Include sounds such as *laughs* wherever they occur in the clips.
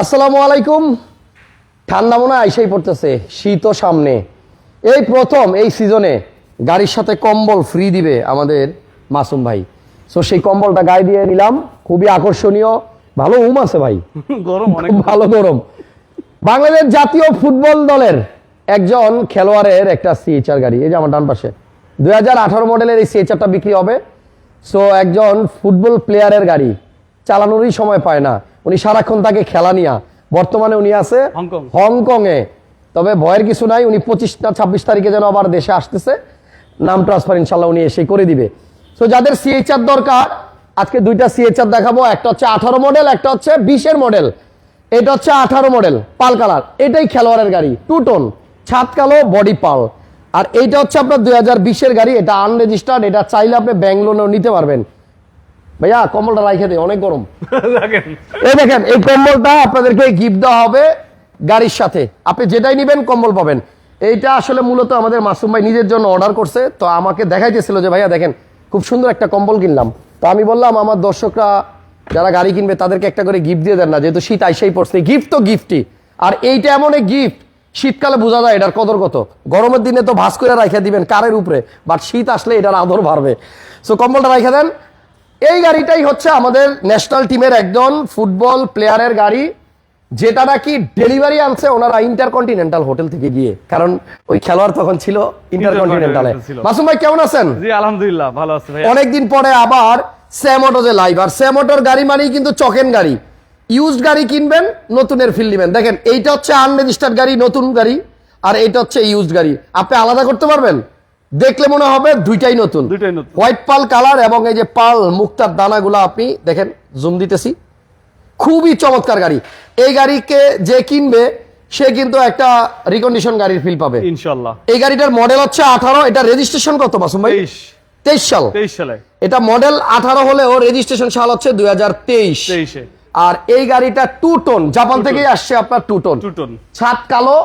আসসালামু আলাইকুম। ঠান্ডা মনে হয় আইসাই পড়তেছে শীতও সামনে। এই প্রথম এই সিজনে গাড়ির সাথে কম্বল ফ্রি দিবে আমাদের মাসুম ভাই। সো সেই কম্বলটা গায়ে দিয়ে নিলাম খুবই আকর্ষণীয়। ভালো উম আছে ভাই। *laughs* গরম অনেক। ভালো গরম। বাংলাদেশ জাতীয় ফুটবল দলের একজন খেলোয়াড়ের একটা সিএচআর গাড়ি। এই যে আমার ডান পাশে। দুই হাজার আঠারো মডেলের এই সিএচআরটা বিক্রি হবে। সো একজন ফুটবল প্লেয়ারের গাড়ি। চালানোরই সময় পায় না। উনি সারাক্ষণ তাকে খেলা নিয়া। বর্তমানে উনি আছে হংকং। হংকংয়ে। তবে ভয়ের কিছু নাই উনি পঁচিশ না ছাব্বিশ তারিখে যেন আবার দেশে আসতেছে নাম ট্রান্সফার ইনশাল্লাহ উনি এসে করে দিবে। তো যাদের সিএইচআর দরকার আজকে দুইটা সিএইচআর দেখাবো একটা হচ্ছে আঠারো মডেল একটা হচ্ছে বিশের মডেল এটা হচ্ছে আঠারো মডেল পাল কালার। এটাই খেলোয়াড়ের গাড়ি টু টোন ছাদ কালো বডি পাল। আর এইটা হচ্ছে আপনার দুই হাজার বিশের গাড়ি এটা আনরেজিস্টার্ড এটা চাইলে আপনি ব্যাংক লোনেও নিতে পারবেন। ভাইয়া কম্বলটা রাইখে দে অনেক গরম। *laughs* এই দেখেন এই কম্বলটা আপনাদেরকে গিফট দেওয়া হবে গাড়ির সাথে। আপনি যেটাই নেবেন কম্বল পাবেন। এইটা আসলে মূলত আমাদের মাসুম ভাই নিজের জন্য অর্ডার করছে। তো আমাকে দেখাইতেছিল যে ভাইয়া দেখেন খুব সুন্দর একটা কম্বল কিনলাম। তো আমি বললাম আমার দর্শকরা যারা গাড়ি কিনবে তাদেরকে একটা করে গিফট দিয়ে দেন না। যেহেতু শীত আইসাই পড়ছে গিফট তো গিফটই আর এইটা এমন এক গিফট শীতকালে বোঝা যায় এটার কদর কত গরমের দিনে তো ভাস করে রাখা দিবেন কারের উপরে বাট শীত আসলে এটার আদর বাড়বে। সো কম্বলটা রাখা দেন এই গাড়িটাই হচ্ছে আমাদের ন্যাশনাল টিমের একজন ফুটবল প্লেয়ারের গাড়ি যেটা নাকি ডেলিভারি আনছে ওনারা ইন্টারকন্টিনেন্টাল হোটেল থেকে গিয়ে। কারণ ওই খেলোয়াড় তখন ছিল ইন্টারকন্টিনেন্টালে মাসুম ভাই কেমন আছেন? জি আলহামদুলিল্লাহ ভালো আছে ভাই অনেকদিন পরে আবার স্যামোটো যে লাইভ আর স্যামোটোর গাড়ি মানেই কিন্তু চকেন গাড়ি। ইউজড গাড়ি কিনবেন নতুনের ফিল নেবেন। দেখেন এইটা হচ্ছে আনরেজিস্টার্ড গাড়ি নতুন গাড়ি আর এইটা হচ্ছে ইউজড গাড়ি। আপনি আলাদা করতে পারবেন? দেখলে মনে হবে দুইটাই নতুন। দুইটাই নতুন। হোয়াইট পাল কালার এবং এই যে পাল মুক্তার দানাগুলো আপনি দেখেন জুম দিতেছি। খুবই চমৎকার গাড়ি। এই গাড়িকে যে কিনবে সে কিন্তু একটা রিকন্ডিশন গাড়ির ফিল পাবে। ইনশাল্লাহ। এই গাড়িটার মডেল হচ্ছে আঠারো এটা রেজিস্ট্রেশন কত মাসুম ভাই? তেইশ। তেইশ সাল। তেইশ সালে। এটা মডেল আঠারো হলেও রেজিস্ট্রেশন সাল হচ্ছে দুই হাজার তেইশ। আর এই গাড়িটা টু টোন জাপান থেকেই আসছে আপনার টু টোন টু টন ছাদ কালো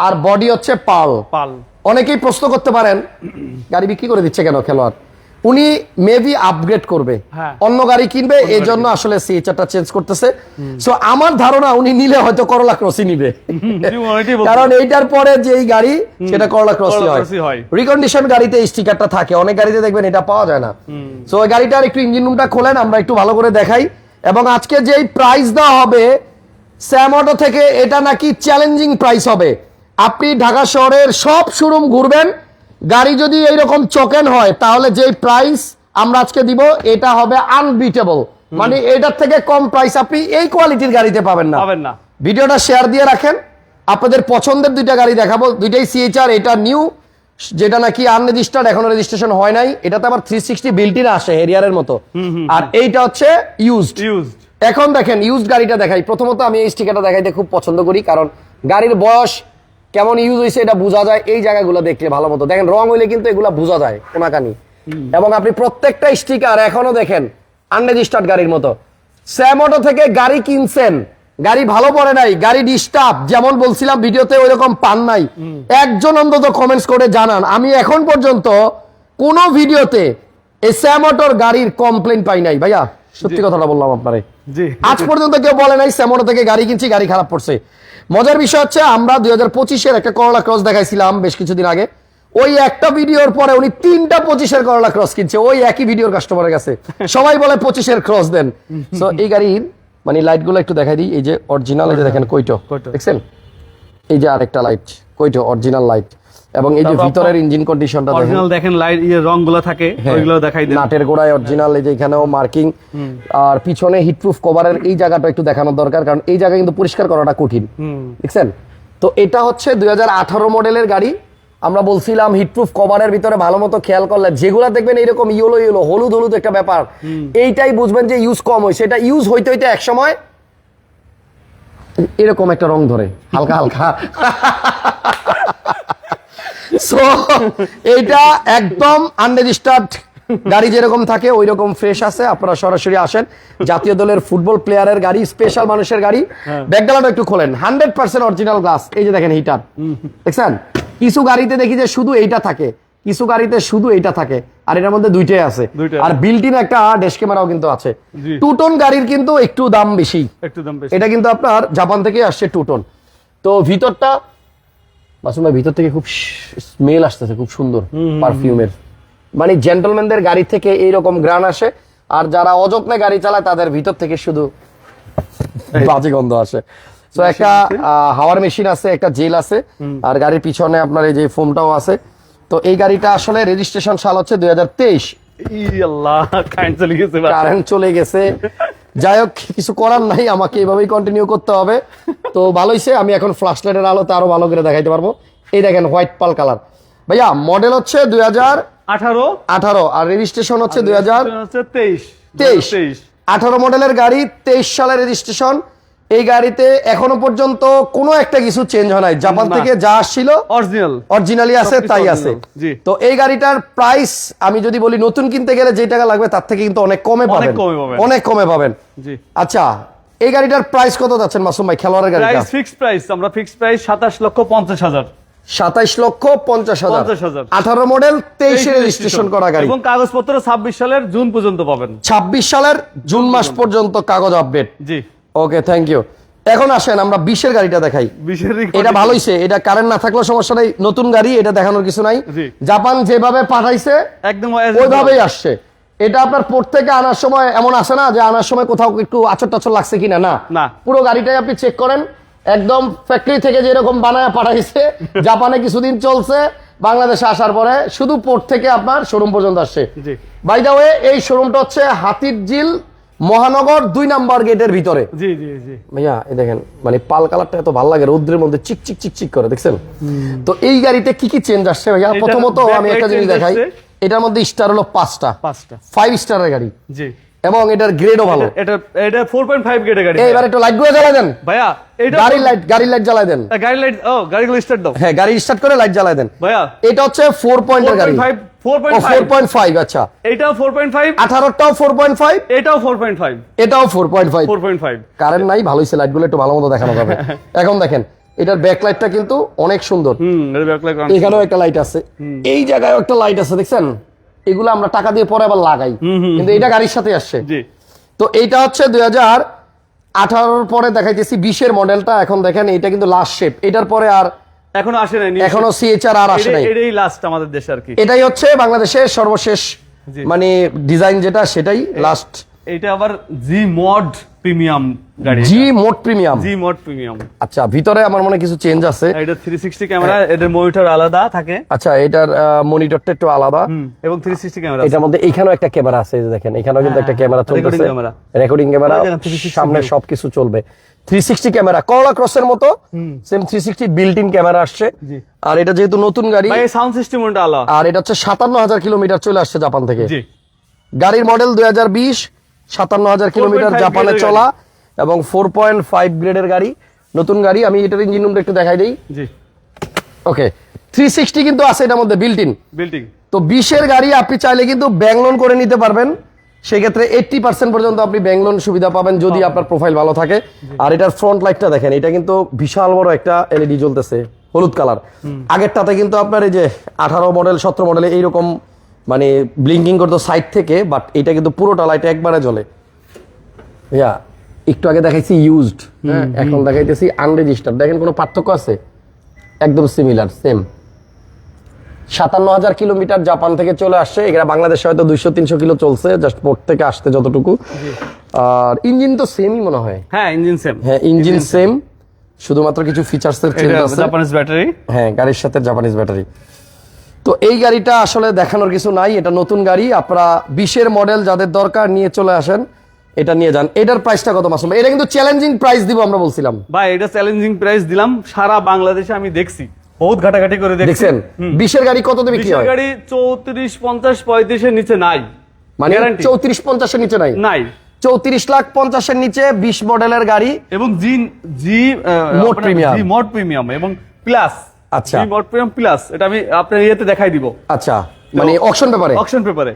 আর বডি হচ্ছে পাল পাল অনেকেই প্রশ্ন করতে পারেন গাড়ি বিক্রি করে দিচ্ছে কেন খেলোয়াড়? উনি মেবি আপগ্রেড করবে। হ্যাঁ। অন্য গাড়ি কিনবে এই জন্য আসলে সিএচআরটা চেঞ্জ করতেছে। সো আমার ধারণা উনি নিলে হয়তো করলা ক্রসই নিবে। *laughs* কারণ এইটার পরে যে এই গাড়ি সেটা করলা ক্রসই করলা হয়। রিকন্ডিশন গাড়িতে স্টিকারটা থাকে। অনেক গাড়িতে দেখবেন এটা পাওয়া যায় না। সো ওই গাড়িটার একটু ইঞ্জিন রুমটা খোলেন আমরা একটু ভালো করে দেখাই। এবং আজকে যেই প্রাইস দেওয়া হবে স্যাম অটো থেকে এটা নাকি চ্যালেঞ্জিং প্রাইস হবে। আপনি ঢাকা শহরের সব শোরুম ঘুরবেন গাড়ি যদি এইরকম চকেন হয় তাহলে যেই প্রাইস আমরা আজকে দিব এটা হবে আনবিটেবল মানে এটার থেকে কম প্রাইস আপনি এই কোয়ালিটির গাড়িতে পাবেন না। পাবেন না। ভিডিওটা শেয়ার দিয়ে রাখেন। আপনাদের পছন্দের দুইটা গাড়ি দেখাবো। দুইটাই সিএচআর এটা নিউ যেটা নাকি আনরেজিস্টার্ড এখনও রেজিস্ট্রেশন হয় নাই। এটাতে আবার থ্রি সিক্সটি বিল্টিন আসে হেরিয়ারের মতো। আর এইটা হচ্ছে ইউজড ইউজড এখন দেখেন ইউজড গাড়িটা দেখাই। প্রথমত আমি এই স্টিকারটা দেখাইতে খুব পছন্দ করি কারণ গাড়ির বয়স কেমন ইউজ হয়েছে এটা বোঝা যায় এই জায়গাগুলো দেখলে ভালো মতো। দেখেন রং হইলে কিন্তু এগুলা বোঝা যায় কোনাকানি। এবং আপনি প্রত্যেকটা স্টিকার এখনও দেখেন আনরেজিস্টার্ড গাড়ির মতো। স্যামোটো থেকে গাড়ি কিনছেন গাড়ি ভালো পড়ে নাই গাড়ি ডিস্টার্ব যেমন বলছিলাম ভিডিওতে ওইরকম পান নাই। একজন অন্তত কমেন্টস করে জানান আমি এখন পর্যন্ত কোন ভিডিওতে এই স্যামোটোর গাড়ির কমপ্লেন পাই নাই ভাইয়া। সত্যি কথাটা বললাম আপনারে। জি। আজ পর্যন্ত কেউ বলে নাই স্যামোটো থেকে গাড়ি কিনছি গাড়ি খারাপ পড়ছে। মজার বিষয় হচ্ছে আমরা দুই হাজার পঁচিশের একটা করলা ক্রস দেখাইছিলাম বেশ কিছুদিন আগে। ওই একটা ভিডিওর পরে উনি তিনটা পঁচিশের করলা ক্রস কিনছে ওই একই ভিডিওর কাস্টমারের কাছে। সবাই বলে পঁচিশের ক্রস দেন। তো এই গাড়ির মানে লাইটগুলো একটু দেখাই দিই এই যে অরিজিনাল এই যে দেখেন কইটো। কইটো। দেখছেন? এই যে আরেকটা লাইট কইটো অরিজিনাল লাইট এবং এই যে ভিতরের ইঞ্জিন কন্ডিশনটা দেখেন। অরিজিনাল দেখেন লাইট ইয়ে রংগুলো থাকে হ্যাঁ। ওইগুলো দেখাই দেন। নাটের গোড়ায় অরিজিনাল এই যে এখানেও মার্কিং আর পিছনে হিটপ্রুফ কভারের এই জায়গাটা একটু দেখানোর দরকার কারণ এই জায়গা কিন্তু পরিষ্কার করাটা কঠিন। দেখছেন? তো এটা হচ্ছে দুই মডেলের গাড়ি। আমরা বলছিলাম হিটপ্রুফ কভারের ভিতরে ভালো মতো খেয়াল করলে যেগুলো দেখবেন এইরকম ইয়েলো ইয়েলো হলুদ হলুদ একটা ব্যাপার। এইটাই বুঝবেন যে ইউজ কম হয়েছে এটা ইউজ হইতে হইতে এক সময় এরকম একটা রং ধরে হালকা হালকা। *laughs* সো এইটা একদম আনরেজিস্টার্ড গাড়ি যেরকম থাকে ওই রকম ফ্রেশ আছে। আপনারা সরাসরি আসেন। জাতীয় দলের ফুটবল প্লেয়ারের গাড়ি স্পেশাল মানুষের গাড়ি। ব্যাকগ্রাউন্ড একটু খোলেন। হান্ড্রেড পার্সেন্ট অরিজিনাল গ্লাস এই যে দেখেন হিটার দেখছেন? কিছু গাড়িতে দেখি যে শুধু এইটা থাকে। কিছু গাড়িতে শুধু এইটা থাকে। আর এটার মধ্যে দুইটাই আছে। আর বিল্টিন একটা ড্যাশ ক্যামেরাও কিন্তু আছে। জি। টু টোন গাড়ির কিন্তু একটু দাম বেশি। এটা কিন্তু আপনার জাপান থেকে আসছে টু টোন তো ভিতরটা মাসুম ভাই ভিতর থেকে খুব স্মেল আসতেছে খুব সুন্দর পারফিউমের। মানে জেন্টলম্যানদের গাড়ি থেকে এইরকম গ্রান আসে আর যারা অযত্নে গাড়ি চালায় তাদের ভিতর থেকে শুধু বাজে গন্ধ আসে। তো একটা হাওয়ার মেশিন আছে একটা জেল আছে আর গাড়ির পিছনে আপনার এই যে ফোমটাও আছে। তো এই গাড়িটা আসলে রেজিস্ট্রেশন সাল হচ্ছে দুই হাজার তেইশ। কারেন্ট চলে গেছে। *laughs* যাই হোক কিছু করার নাই আমাকে এইভাবেই কন্টিনিউ করতে হবে। তো ভালোইছে আমি এখন ফ্ল্যাশ লাইটের আলোতে আরও ভালো করে দেখাইতে পারব। এই দেখেন হোয়াইট পাল কালার ভাইয়া মডেল হচ্ছে দুই হাজার আঠারো। আঠারো আর রেজিস্ট্রেশন হচ্ছে দুই হাজার তেইশ। তেইশ। আঠারো মডেলের গাড়ি তেইশ সালের রেজিস্ট্রেশন এই গাড়িতে এখনও পর্যন্ত কোনো একটা কিছু চেঞ্জ হয় নাই। জাপান থেকে যা আসছিল অরিজিনাল অরিজিনালি আছে তাই আছে। তো এই গাড়িটার প্রাইস আমি যদি বলি নতুন কিনতে গেলে যে টাকা লাগবে তার থেকে কিন্তু অনেক কমে পাবেন। অনেক কমে পাবেন। আচ্ছা এই গাড়িটার প্রাইস কত যাচ্ছেন মাসুম ভাই? খেলোয়াড়ের গাড়ি প্রাইস ফিক্সড প্রাইস আমরা ফিক্সড প্রাইস সাতাশ লক্ষ পঞ্চাশ হাজার। সাতাইশ লক্ষ পঞ্চাশ হাজার। 50,000 আঠারো মডেল তেইশে রেজিস্ট্রেশন করা গাড়ি। এবং কাগজপত্র ছাব্বিশ সালের জুন পর্যন্ত পাবেন। ছাব্বিশ সালের জুন মাস পর্যন্ত কাগজ আপডেট জি। ওকে থ্যাংক ইউ এখন আসেন আমরা বিশের গাড়িটা দেখাই। এটা ভালোইছে এটা কারেন্ট না থাকলেও সমস্যা নেই নতুন গাড়ি এটা দেখানোর কিছু নাই। জাপান যেভাবে পাঠাইছে একদম ওইভাবেই আসছে। এটা আপনার পোর্ট থেকে আনার সময় এমন আসে না যে আনার সময় কোথাও একটু আচর টাচর লাগছে কিনা? না। না। পুরো গাড়িটাই আপনি চেক করেন। একদম ফ্যাক্টরি থেকে যেরকম বানায় পাঠাইছে *laughs* জাপানে কিছুদিন চলছে বাংলাদেশে আসার পরে শুধু পোর্ট থেকে আপনার শোরুম পর্যন্ত আসছে। বাই দা ওয়ে এই শোরুমটা হচ্ছে হাতির ঝিল মহানগর দুই নাম্বার গেটের ভিতরে। জি জি জি। ভাইয়া এই দেখেন মানে পাল কালারটা এত ভালো লাগে রৌদ্রের মধ্যে চিক চিক চিক চিক করে দেখছেন? তো এই গাড়িতে কি কি চেঞ্জ আসছে ভাইয়া? এটার প্রথমত আমি একটা জিনিস দেখাই এটার মধ্যে স্টার হলো পাঁচটা। পাঁচটা। ফাইভ স্টারের গাড়ি। জি। এবং এটার গ্রেডও ভালো। এটা এটা ফোর পয়েন্ট ফাইভ গাড়ি এবার একটু লাইটগুলো জ্বালাই দেন। ভাইয়া এটা গাড়ির লাইট গাড়ির লাইট জ্বালাই দেন। গাড়ি লাইট ও গাড়িগুলো স্টার্ট দাও। হ্যাঁ গাড়ি স্টার্ট করে লাইট জ্বালাই দেন। ভাইয়া। এটা হচ্ছে ফোর পয়েন্টের গাড়ি। ফাইভ ফাইভ আচ্ছা। এটাও কারেন্ট নাই ভালোই একটু ভালো মতো দেখানো যাবে। *laughs* এখন দেখেন এটার ব্যাক কিন্তু অনেক সুন্দর। হুম এটা ব্যাকলাইট এখানেও একটা লাইট আছে। এই জায়গায় একটা লাইট আছে দেখছেন? এগুলো আমরা টাকা দিয়ে পরে আবার লাগাই। কিন্তু এটা গাড়ির সাথে আসছে। জি। তো এইটা হচ্ছে দুই হাজার আঠারোর পরে দেখাইতেছি বিশের মডেলটা এখন দেখেন এটা কিন্তু লাস্ট শেপ এটার পরে আর এখনও আসে নাই এখনও সিএচআর আর আসে নাই। এটাই লাস্ট আমাদের দেশে আর কি। এটাই হচ্ছে বাংলাদেশের সর্বশেষ মানে ডিজাইন যেটা সেটাই লাস্ট এটা আবার জি মড প্রিমিয়াম গাড়ি G premium G mode premium আচ্ছা ভিতরে আমার মনে কিছু চেঞ্জ আছে। এটা থ্রি সিক্সটি ক্যামেরা এদের মনিটর আলাদা থাকে। আচ্ছা এটার মনিটরটা একটু আলাদা। এবং থ্রি সিক্সটি ক্যামেরা এটার মধ্যে এইখানেও একটা ক্যামেরা আছে এই যে দেখেন এখানেও কিন্তু একটা ক্যামেরা চলতেছে। রেকর্ডিং ক্যামেরা 360 সামনে। সবকিছু চলবে। থ্রি সিক্সটি ক্যামেরা করলা ক্রসের মতো। Same three sixty built in camera আসছে। আর এটা যেহেতু নতুন গাড়ি ভাই সাউন্ড সিস্টেম ওটা আলাদা। আর এটা হচ্ছে সাতান্ন হাজার কিলোমিটার চলে আসছে জাপান থেকে। জি। গাড়ির মডেল দুই হাজার বিশ সাতান্ন হাজার কিলোমিটার জাপানে চলা এবং ফোর পয়েন্ট ফাইভ গ্রেডের গাড়ি। নতুন গাড়ি আমি এটার ইঞ্জিন রুমটা একটু দেখাই দিই। ওকে থ্রি সিক্সটি কিন্তু আছে এটার মধ্যে বিল্ট ইন বিল্ডিং তো বিশের গাড়ি আপনি চাইলে কিন্তু ব্যাংক লোন করে নিতে পারবেন। সেক্ষেত্রে এইটটি পার্সেন্ট পর্যন্ত আপনি ব্যাংক লোন সুবিধা পাবেন যদি আপনার প্রোফাইল ভালো থাকে। আর এটার ফ্রন্ট লাইটটা দেখেন এটা কিন্তু বিশাল বড় একটা এলইডি জ্বলতেছে হলুদ কালার আগেরটাতে কিন্তু আপনার এই যে আঠারো মডেল সতেরো মডেলে এইরকম মানে ব্লিঙ্কিং করতো সাইড থেকে বাট এটা কিন্তু পুরোটা লাইট একবারে জ্বলে। ইয়া একটু আগে দেখাইছি ইউজড হ্যাঁ? এখন দেখাইতেছি আনরেজিস্টার্ড দেখেন কোনো পার্থক্য আছে? একদম সিমিলার সেম সাতান্ন হাজার কিলোমিটার জাপান থেকে চলে আসছে। এরা বাংলাদেশে হয়তো দুইশো তিনশো কিলো চলছে জাস্ট পোর্ট থেকে আসতে যতটুকু। আর ইঞ্জিন তো সেমই মনে হয়। হ্যাঁ ইঞ্জিন সেম হ্যাঁ ইঞ্জিন সেম শুধুমাত্র কিছু ফিচার্স এর চেঞ্জ আছে। জাপানিজ ব্যাটারি হ্যাঁ গাড়ির সাথে জাপানিজ ব্যাটারি তো এই গাড়িটা আসলে দেখানোর কিছু নাই এটা নতুন গাড়ি। আপনারা বিশের মডেল যাদের দরকার নিয়ে চলে আসেন এটা নিয়ে যান। এটার প্রাইসটা কত মাসুম? এটা কিন্তু চ্যালেঞ্জিং প্রাইস দিব আমরা বলছিলাম। ভাই এটা চ্যালেঞ্জিং প্রাইস দিলাম। সারা বাংলাদেশে আমি দেখছি। বহুত ঘাটাঘাটি করে দেখছেন? বিশের গাড়ি কত বিক্রি হয়? গাড়ি চৌত্রিশ পঞ্চাশ পঁয়ত্রিশের নিচে নাই। মানে Guarantee। চৌত্রিশ পঞ্চাশের নিচে নাই? নাই। চৌত্রিশ লাখ পঞ্চাশের নিচে বিশ মডেলের গাড়ি। এবং জি জি মোট। জি মোট প্রিমিয়াম এবং প্লাস আচ্ছা। জি মোট প্রিমিয়াম প্লাস এটা আমি আপনার ইয়েতে দেখাই দিব। আচ্ছা মানে অকশন পেপারে অকশন পেপারে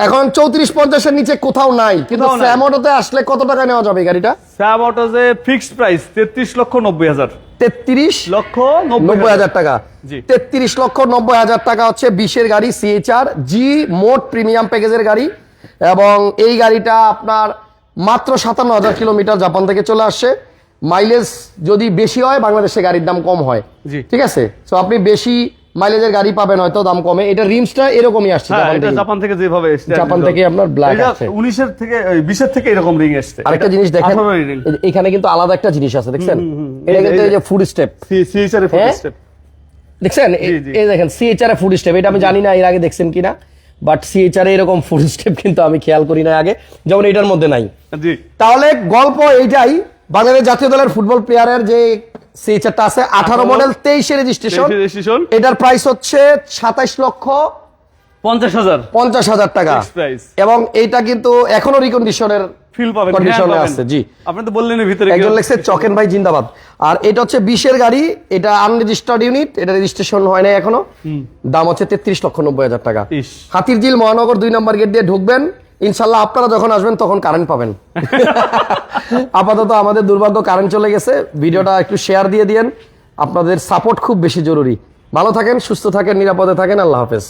এখন চৌত্রিশ পঞ্চাশের নিচে কোথাও নাই কিন্তু নাই। স্যামোটোতে আসলে কত টাকা নেওয়া যাবে গাড়িটা? স্যাব অটোজে ফিক্সড প্রাইস তেত্রিশ লক্ষ নব্বই হাজার। তেত্রিশ লক্ষ নব্বই হাজার। টাকা। তেত্রিশ লক্ষ নব্বই হাজার টাকা হচ্ছে বিশের গাড়ি সিএচআর জি মোট প্রিমিয়াম প্যাকেজের গাড়ি। এবং এই গাড়িটা আপনার মাত্র সাতান্ন হাজার কিলোমিটার জাপান থেকে চলে আসছে। মাইলেজ যদি বেশি হয় বাংলাদেশে গাড়ির দাম কম হয়। ঠিক আছে? তো আপনি বেশি মাইলেজের গাড়ি পাবেন হয়তো দাম কমে। এটা রিমসটা এরকমই আসছে হ্যাঁ জাপান থেকে। জাপান থেকে যেভাবে এসছে জাপান থেকে আপনার black আছে। উনিশের থেকে বিশের থেকে এরকম রিং এসছে। আরেকটা জিনিস দেখেন 18 ring এই যে এখানে কিন্তু আলাদা একটা জিনিস আছে দেখছেন? এটা কিন্তু এই যে ফুড স্টেপ সিএচআর এর হ্যাঁ? স্টেপ দেখছেন। এই দেখেন সিএচআর ফুড স্টেপ এটা আমি জানি না এর আগে দেখছেন কিনা বাট সিএচআর এরকম ফুড স্টেপ কিন্তু আমি খেয়াল করি না আগে যেমন এটার মধ্যে নাই। জি। তাহলে গল্প এইটাই বাংলাদেশ জাতীয় দলের ফুটবল প্লেয়ারের যে সিএচআরটা আছে আঠারো 18 মডেল তেইশে রেজিস্ট্রেশন রেজিস্ট্রেশন এটার প্রাইস হচ্ছে সাতাইশ লক্ষ পঞ্চাশ হাজার। পঞ্চাশ হাজার টাকা। এবং এইটা কিন্তু এখনও রিকন্ডিশনের ফিল পাবেন। Condition হ্যাঁ। আছে, জি। আপনি তো বললেন ভিতরে একজন লেখছে চকেন ভাই জিন্দাবাদ। আর এটা হচ্ছে বিশের গাড়ি এটা আনরেজিস্টার্ড ইউনিট এটা রেজিস্ট্রেশন হয় না এখনও। দাম হচ্ছে তেত্রিশ লক্ষ নব্বই হাজার টাকা। ইস। হাতির ঝিল মহানগর দুই নম্বর গেট দিয়ে ঢুকবেন। ইনশাল্লাহ আপনারা যখন আসবেন তখন কারেন্ট পাবেন। *laughs* আপাতত আমাদের দুর্ভাগ্য কারেন্ট চলে গেছে। ভিডিওটা একটু শেয়ার দিয়ে দিয়েন। আপনাদের সাপোর্ট খুব বেশি জরুরি। ভালো থাকেন সুস্থ থাকেন নিরাপদে থাকেন। আল্লাহ হাফেজ।